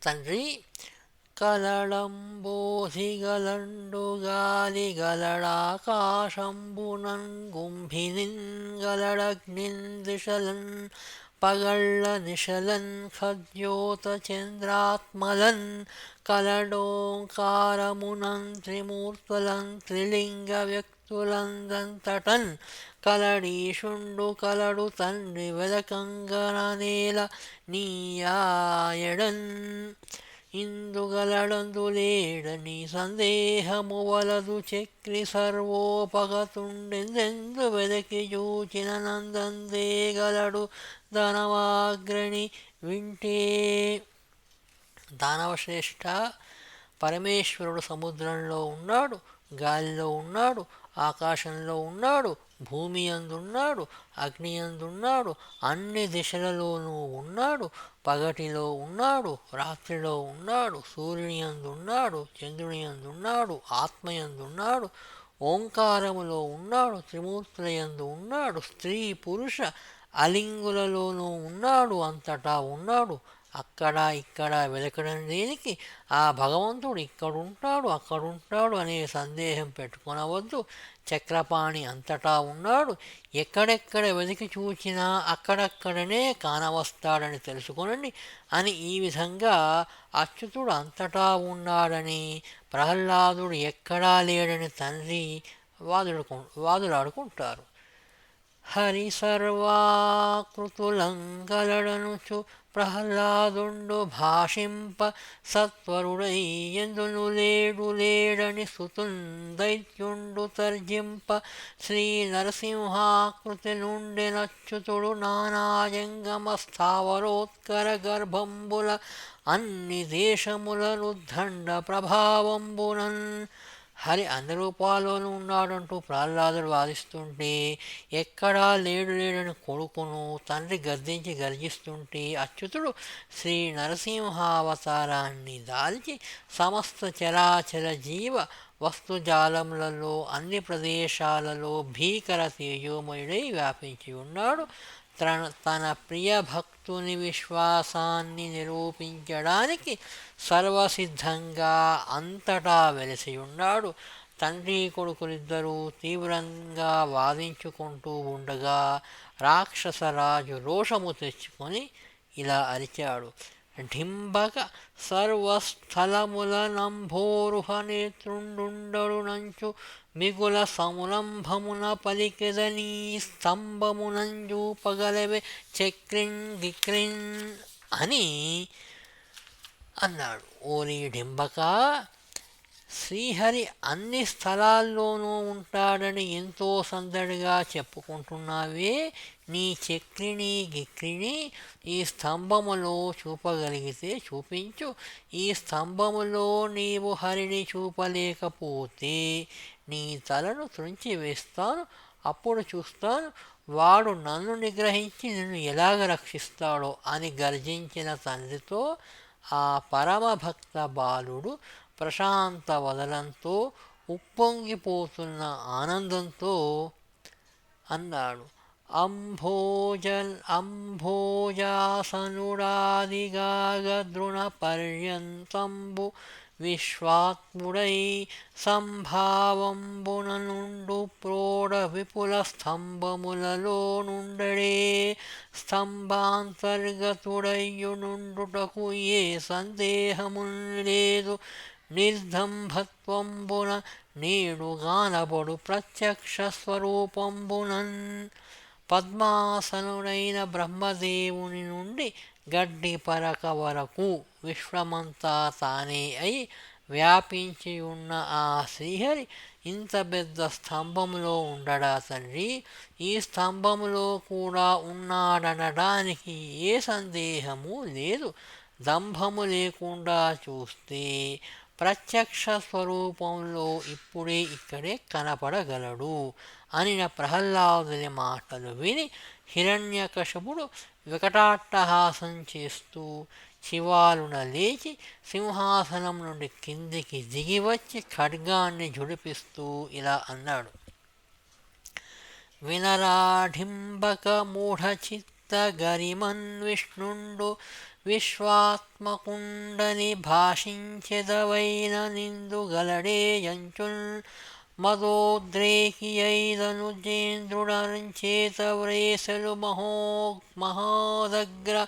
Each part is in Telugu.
తండ్రి కలడంబోధిగలండు గాలి గలడాకాశంబునన్ గుంభినిన్ గలడగ్నిన్ దిశలన్ పగళ్ళ నిశలన్ ఖద్యోత చంద్రాత్మలన్ కలడోంకారమునం కలడీషుండు కలడు తండ్రి వెలకంగననేల నీయాయడన్. ఇందుగలడందులేడని సందేహము వలదు చక్రి సర్వోపగతుండెందెందు వెదకి చూచిన నందందేగలడు దానవాగ్రణి వింటే. దానవశ్రేష్ఠ పరమేశ్వరుడు సముద్రంలో ఉన్నాడు గాలిలో ఉన్నాడు ఆకాశంలో ఉన్నాడు భూమి అందున్నాడు అగ్ని అందున్నాడు అన్ని దిశలలోనూ ఉన్నాడు పగటిలో ఉన్నాడు రాత్రిలో ఉన్నాడు సూర్యుని అందున్నాడు చంద్రుని అందున్నాడు ఆత్మయందున్నాడు ఓంకారములో ఉన్నాడు త్రిమూర్తులయందు ఉన్నాడు స్త్రీ పురుష అలింగులలోనూ ఉన్నాడు అంతటా ఉన్నాడు అక్కడ ఇక్కడ వెలకడం దేనికి? ఆ భగవంతుడు ఇక్కడుంటాడు అక్కడుంటాడు అనే సందేహం పెట్టుకొనవద్దు. చక్రపాణి అంతటా ఉన్నాడు. ఎక్కడెక్కడ వెతికి చూచినా అక్కడక్కడనే కానవస్తాడని తెలుసుకొనండి. అని ఈ విధంగా అచ్యుతుడు అంతటా ఉన్నాడని ప్రహ్లాదుడు ఎక్కడా లేడని తండ్రి వాదుడుకు వాదులాడుకుంటారు. హరి సర్వాకృతులంగలడనుచు ప్రహ్లాదుండు భాషింప సత్వరుడై లేడు లేడని సుతున్ దైత్యుండు తర్జింప శ్రీ నరసింహాకృతి నుండి నచ్చుతుడు నానాజంగమ స్థావరోత్కర గర్భంబుల అన్ని దేశముల దండ ప్రభావంబునన్ హరి అన్ని రూపాల్లోనూ ఉన్నాడంటూ ప్రహ్లాదుడు వాదిస్తుంటే ఎక్కడా లేడు లేడని కొడుకును తండ్రి గద్దించి గర్జిస్తుంటే అచ్యుతుడు శ్రీ నరసింహావతారాన్ని దాల్చి సమస్త చరాచర జీవ వస్తుజాలములలో అన్ని ప్రదేశాలలో భీకర తేజోమయుడై వ్యాపించి ఉన్నాడు. తన తన ప్రియ భక్తుని విశ్వాసాన్ని నిరూపించడానికి సర్వసిద్ధంగా అంతటా వెలిసి ఉన్నాడు. తండ్రి కొడుకులిద్దరూ తీవ్రంగా వాదించుకుంటూ ఉండగా రాక్షసరాజు రోషము తెచ్చుకొని ఇలా అరిచాడు. ఢింబక సర్వస్థలముల నంభోరుహ నేత్రుండుండడు నంచు మిగుల సములంభమున పలికెదని స్తంభమునంజూపగలవే చక్రిన్ గిక్రిన్ అని అన్నాడు. ఓరి డింబక శ్రీహరి అన్ని స్థలాల్లోనూ ఉంటాడని ఎంతో సందడిగా చెప్పుకుంటున్నావే. నీ చక్రిని గిక్రిని ఈ స్తంభములో చూపగలిగితే చూపించు. ఈ స్తంభములో నీవు హరిని చూపలేకపోతే నీ తలను త్రుంచి వేస్తాను. అప్పుడు చూస్తాను వాడు నన్ను నిగ్రహించి నిన్ను ఎలాగ రక్షిస్తాడో అని గర్జించిన తండ్రితో ఆ పరమభక్త బాలుడు ప్రశాంత వదలంతో ఉప్పొంగిపోతున్న ఆనందంతో అన్నాడు అంభోజల్ అంభోజాసనుడాదిగాగద్రుణ పర్యంతంబు విశ్వాత్ముడై సంభావంబున నుండు ప్రోఢ విపుల స్తంభములలో నుండడే స్తంభాంతర్గతుడయ్యు నుండుటకు ఏ సందేహము లేదు నిర్దంభత్వంబున నీడుగానబడు ప్రత్యక్ష స్వరూపంబునన్ పద్మాసనుడైన బ్రహ్మదేవుని నుండి గడ్డి పరక వరకు విశ్వమంతా తానే అయి వ్యాపించి ఉన్న ఆ శ్రీహరి ఇంత పెద్ద స్తంభములో ఉండడా తండ్రి? ఈ స్తంభములో కూడా ఉన్నాడనడానికి ఏ సందేహము లేదు. దంభము లేకుండా చూస్తే ప్రత్యక్ష స్వరూపంలో ఇప్పుడే ఇక్కడే కనపడగలడు అనిన ప్రహ్లాదుని మాటలు విని హిరణ్యకశపుడు వికటాట్టహాసం చేస్తూ శివాలున లేచి సింహాసనం నుండి కిందికి దిగివచ్చి ఖడ్గాన్ని జుడిపిస్తూ ఇలా అన్నాడు. వినరాఢింబక మూఢచిత్త గరిమన్ విష్ణుండు విశ్వాత్మకుండని భాషించెదవైన నిందుగలడేయంచున్ మదోద్రేకియైదను జేంద్రుడరంచేత వ్రేసలు మహో మహోదగ్ర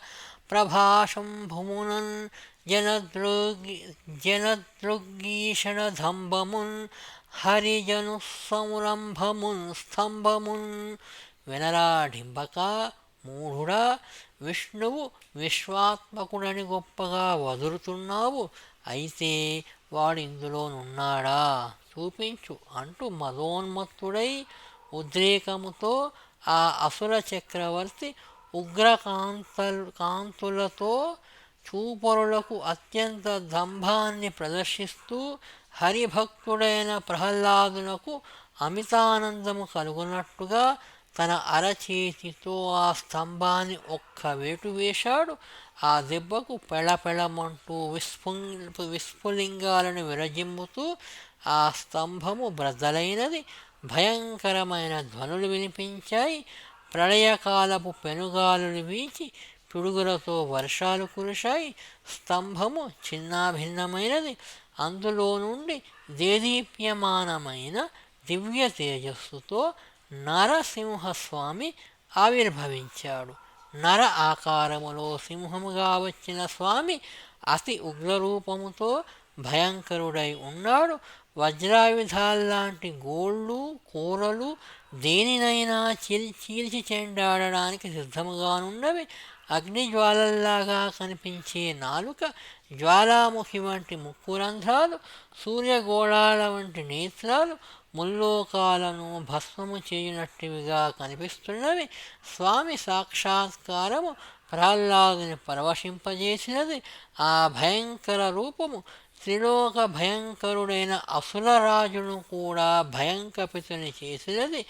ప్రభాశంభుమునన్ జనదృగి జనదృగ్గీషణధంబమున్ హరిజను సంరంభమున్ స్తంభమున్ వినరాడింబక మూఢుడా విష్ణువు విశ్వాత్మకుడని గొప్పగా వదులుతున్నావు అయితే వాడిందులోనున్నాడా చూపించు అంటూ మదోన్మత్తుడై ఉద్రేకముతో ఆ అసుర చక్రవర్తి ఉగ్రకాంత కాంతులతో చూపరులకు అత్యంత దంభాన్ని ప్రదర్శిస్తూ హరిభక్తుడైన ప్రహ్లాదునకు అమితానందము కలుగునట్టుగా తన అరచేతితో ఆ స్తంభాన్ని ఒక్క వేటు వేశాడు. ఆ దెబ్బకు పెళపెళమంటూ విస్ఫు విస్ఫులింగాలను విరజిమ్ముతూ ఆ స్తంభము బ్రదలైనది భయంకరమైన ధ్వనులు వినిపించాయి. ప్రళయకాలపు పెనుగాలులు వీచి పిడుగులతో వర్షాలు కురిశాయి. స్తంభము చిన్నాభిన్నమైనది. అందులో నుండి దేదీప్యమానమైన దివ్య తేజస్సుతో నరసింహస్వామి ఆవిర్భవించాడు. నర ఆకారములో సింహముగా వచ్చిన స్వామి అతి ఉగ్రరూపముతో భయంకరుడై ఉన్నాడు. వజ్రాయుధాల్లాంటి గోళ్ళు కూరలు దేనినైనా చీల్ చీల్చి చెండాడడానికి సిద్ధముగానున్నవి అగ్నిజ్వాలల్లాగా కనిపించే నాలుక జ్వాలాముఖి వంటి ముక్కు రంధ్రాలు సూర్యగోళాల వంటి నేత్రాలు ముల్లోకాలను భస్మము చేయనట్టుగా కనిపిస్తున్నవి. స్వామి సాక్షాత్కారము ప్రహ్లాదుని పరవశింపజేసినది ఆ భయంకర రూపము. త్రిలోక భయంకరుడైన అసురరాజును కూడా భయంకపితుని చేసినది.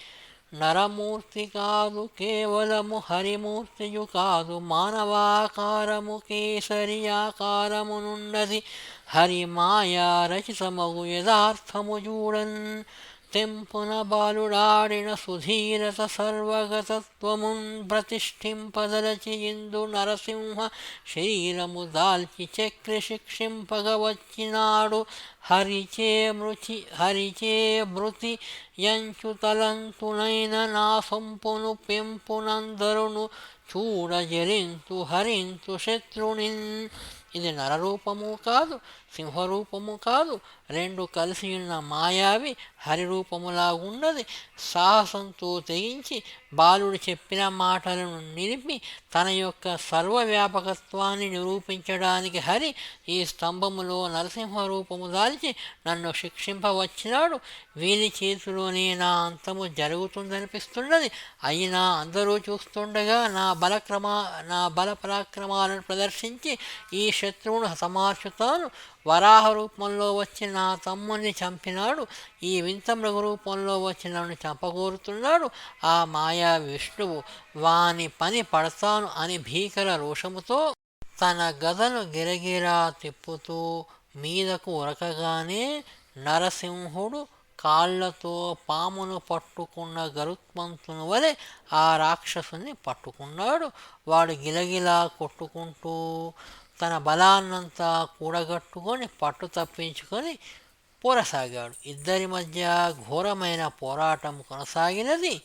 నరమూర్తి కాదు కేవలము హరిమూర్తియు కాదు మానవాకారము కేసరి ఆకారమునున్నది హరి మాయా రచితమగు యథార్థము చూడన్ తెంపున బాలుడాడిన సుధీరత సర్వగతత్వమున్ ప్రతిష్ఠింపదలచి ఇందు నరసింహ శరీరము దాల్చి చక్రి శిక్షింపగవచ్చినాడు. హరిచే మృచి హరిచే మృతి యంచు తలంతునైన నా సొంపును పెంపునందరును చూడజరింతు హరింతు శత్రునిన్ ఇది నరరూపము కాదు సింహరూపము కాదు రెండు కలిసి ఉన్న మాయావి హరిరూపములాగున్నది సాహసంతో తెగించి బాలుడు చెప్పిన మాటలను నిలిపి తన యొక్క సర్వవ్యాపకత్వాన్ని నిరూపించడానికి హరి ఈ స్తంభములో నరసింహ రూపము దాల్చి నన్ను శిక్షింపవచ్చినాడు. వీరి చేతిలోనే నా అంతము జరుగుతుందనిపిస్తున్నది. అయినా అందరూ చూస్తుండగా నా బలక్రమ నా బల పరాక్రమాలను ప్రదర్శించి ఈ శత్రువును హతమార్చుతాను. వరాహ రూపంలో వచ్చిన నా తమ్ముని చంపినాడు. ఈ వింత మృగ రూపంలో వచ్చి నన్ను చంపగోరుతున్నాడు. ఆ మాయా విష్ణువు వాని పని పడతాను అని భీకర రోషముతో తన గదను గిరగిరా తిప్పుతూ మీదకు ఉరకగానే నరసింహుడు కాళ్ళతో పామును పట్టుకున్న గరుత్మంతుని వలె ఆ రాక్షసుని పట్టుకున్నాడు. వాడు గిలగిలా కొట్టుకుంటూ తన బలాన్నంతా కూడగట్టుకొని పట్టు తప్పించుకొని పోరసాగాడు. ఇద్దరి మధ్య ఘోరమైన పోరాటం కొనసాగినది.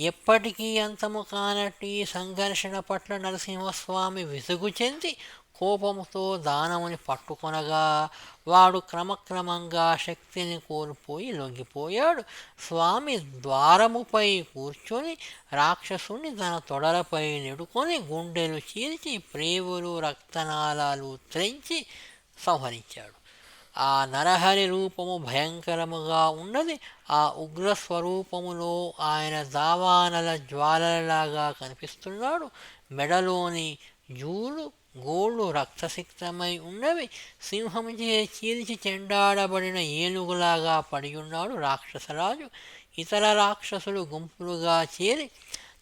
ఎప్పటికీ అంతము కానట్టి సంఘర్షణ పట్ల నరసింహస్వామి విసుగు చెంది కోపముతో దానముని పట్టుకొనగా వాడు క్రమక్రమంగా శక్తిని కోల్పోయి లొంగిపోయాడు. స్వామి ద్వారముపై కూర్చొని రాక్షసుని తన తొడలపై నెడుకొని గుండెలు చీల్చి ప్రేవులు రక్తనాళాలు త్రెంచి సంహరించాడు. ఆ నరహరి రూపము భయంకరముగా ఉన్నది. ఆ ఉగ్ర స్వరూపములో ఆయన దావానల జ్వాలలాగా కనిపిస్తున్నాడు. మెడలోని జూలు గోళ్ళు రక్తసిక్తమై ఉన్నవి. సింహముచే చీల్చి చెండాడబడిన ఏనుగులాగా పడి ఉన్నాడు రాక్షసరాజు. ఇతర రాక్షసులు గుంపులుగా చేరి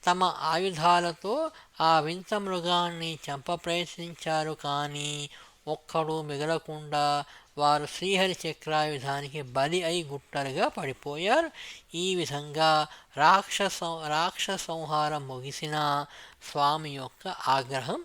తమ ఆయుధాలతో ఆ వింత మృగాన్ని చంప ప్రయత్నించారు. కానీ ఒక్కడు మిగలకుండా వారు శ్రీహరి చక్రాయుధానికి బలి అయి గుట్టలుగా పడిపోయారు. ఈ విధంగా రాక్షస రాక్షసంహారం ముగిసిన స్వామి యొక్క ఆగ్రహం